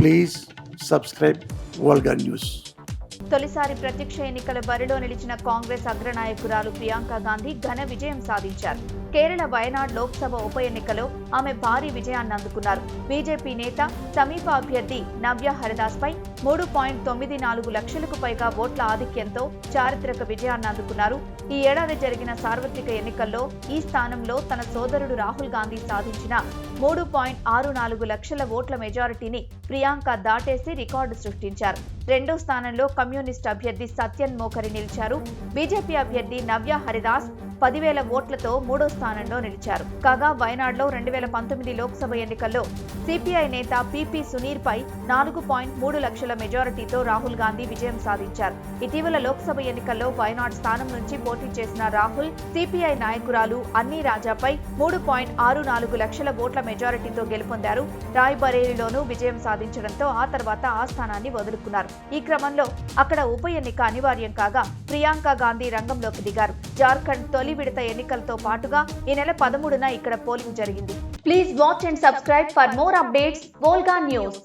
Please subscribe వల్గా news తొలిసారి ప్రత్యక్ష ఎన్నికల బరిలో నిలిచిన కాంగ్రెస్ అగ్రనాయకురాలు ప్రియాంక గాంధీ ఘన విజయం సాధించారు. కేరళ వయనాడ్ లోక్సభ ఉప ఎన్నికలో ఆమె భారీ విజయాన్ని అందుకున్నారు. బీజేపీ నేత సమీప అభ్యర్థి నవ్య హరిదాస్ పై మూడు పాయింట్ తొమ్మిది నాలుగు లక్షలకు పైగా ఓట్ల ఆధిక్యంతో చారిత్రక విజయాన్ని అందుకున్నారు. ఈ ఏడాది జరిగిన సార్వత్రిక ఎన్నికల్లో ఈ స్థానంలో తన సోదరుడు రాహుల్ గాంధీ సాధించిన మూడు పాయింట్ ఆరు నాలుగు లక్షల ఓట్ల మెజారిటీని ప్రియాంక దాటేసి రికార్డు సృష్టించారు. రెండో స్థానంలో కమ్యూనిస్ట్ అభ్యర్థి సత్యన్ మోకరి నిలిచారు. బీజేపీ అభ్యర్థి నవ్య హరిదాస్ పదివేల ఓట్లతో మూడో స్థానంలో నిలిచారు. కాగా వయనాడ్లో రెండు వేల పంతొమ్మిది లోక్సభ ఎన్నికల్లో సిపిఐ నేత పిపి సునీర్ పై నాలుగు పాయింట్ మూడు లక్షల మెజారిటీతో రాహుల్ గాంధీ విజయం సాధించారు. ఇటీవల లోక్సభ ఎన్నికల్లో వయనాడ్ స్థానం నుంచి పోటీ చేసిన రాహుల్ సిపిఐ నాయకురాలు అన్నీ రాజాపై మూడు పాయింట్ ఆరు నాలుగు లక్షల ఓట్ల మెజారిటీతో గెలుపొందారు. రాయ్బరేలీలోనూ విజయం సాధించడంతో ఆ తర్వాత ఆ స్థానాన్ని వదులుకున్నారు. ఈ క్రమంలో అక్కడ ఉప ఎన్నిక అనివార్యం కాగా ప్రియాంక గాంధీ రంగంలోకి దిగారు. జార్ఖండ్ తొలి తొలి విడత ఎన్నికలతో పాటుగా ఈ నెల పదమూడున ఇక్కడ పోలింగ్ జరిగింది. Please watch and subscribe for more updates Volga news